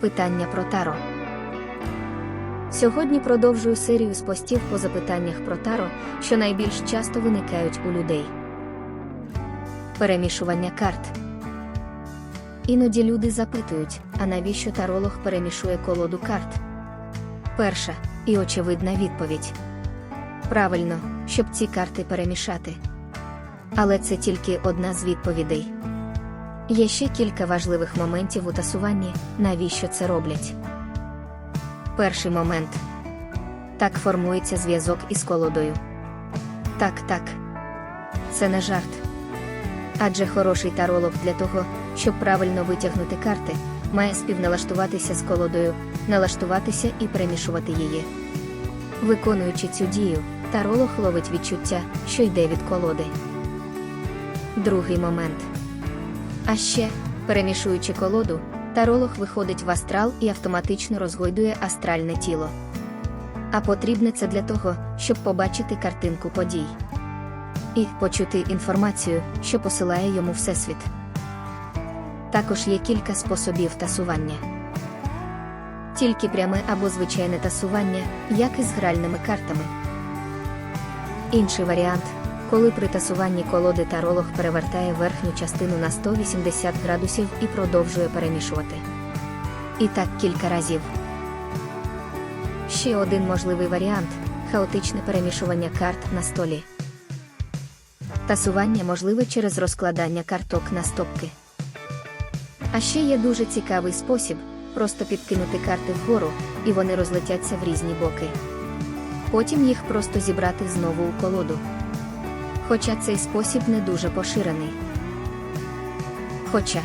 Питання про таро. Сьогодні продовжую серію з постів по запитаннях про таро, що найбільш часто виникають у людей. Перемішування карт. Іноді люди запитують, а навіщо таролог перемішує колоду карт? Перша і очевидна відповідь. Правильно, щоб ці карти перемішати. Але це тільки одна з відповідей. Є ще кілька важливих моментів у тасуванні, навіщо це роблять. Перший момент. Так формується зв'язок із колодою. Так, так. Це не жарт. Адже хороший таролог для того, щоб правильно витягнути карти, має співналаштуватися з колодою, налаштуватися і перемішувати її. Виконуючи цю дію, таролог ловить відчуття, що йде від колоди. Другий момент. А ще, перемішуючи колоду, таролог виходить в астрал і автоматично розгойдує астральне тіло. А потрібне це для того, щоб побачити картинку подій і почути інформацію, що посилає йому Всесвіт. Також є кілька способів тасування. Тільки пряме або звичайне тасування, як і з гральними картами. Інший варіант коли при тасуванні колоди таролог перевертає верхню частину на 180 градусів і продовжує перемішувати. І так кілька разів. Ще один можливий варіант хаотичне перемішування карт на столі. Тасування можливе через розкладання карток на стопки. А ще є дуже цікавий спосіб просто підкинути карти вгору, і вони розлетяться в різні боки. Потім їх просто зібрати знову у колоду. Хоча цей спосіб не дуже поширений. Хоча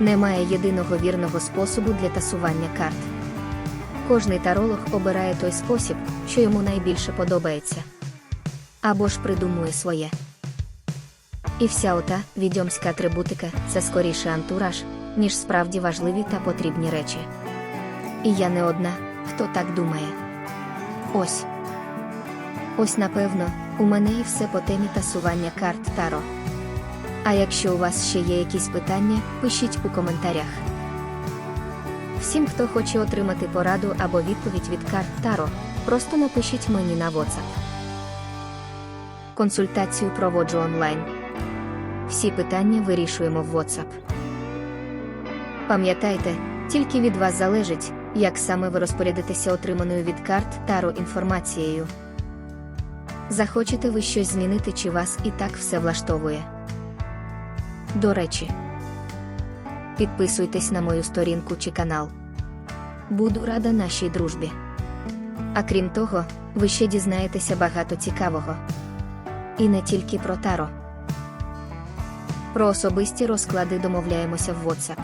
немає єдиного вірного способу для тасування карт. Кожний таролог обирає той спосіб, що йому найбільше подобається. Або ж придумує своє. І вся ота відьомська атрибутика це скоріше антураж, ніж справді важливі та потрібні речі. І я не одна, хто так думає. Ось. Ось напевно, у мене і все по темі тасування карт Таро. А якщо у вас ще є якісь питання, пишіть у коментарях. Всім, хто хоче отримати пораду або відповідь від карт Таро, просто напишіть мені на WhatsApp. Консультацію проводжу онлайн. Всі питання вирішуємо в WhatsApp. Пам'ятайте, тільки від вас залежить, як саме ви розпорядитеся отриманою від карт Таро інформацією. Захочете ви щось змінити, чи вас і так все влаштовує. До речі, підписуйтесь на мою сторінку чи канал. Буду рада нашій дружбі. А крім того, ви ще дізнаєтеся багато цікавого. І не тільки про таро. Про особисті розклади домовляємося в WhatsApp.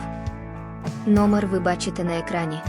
Номер ви бачите на екрані.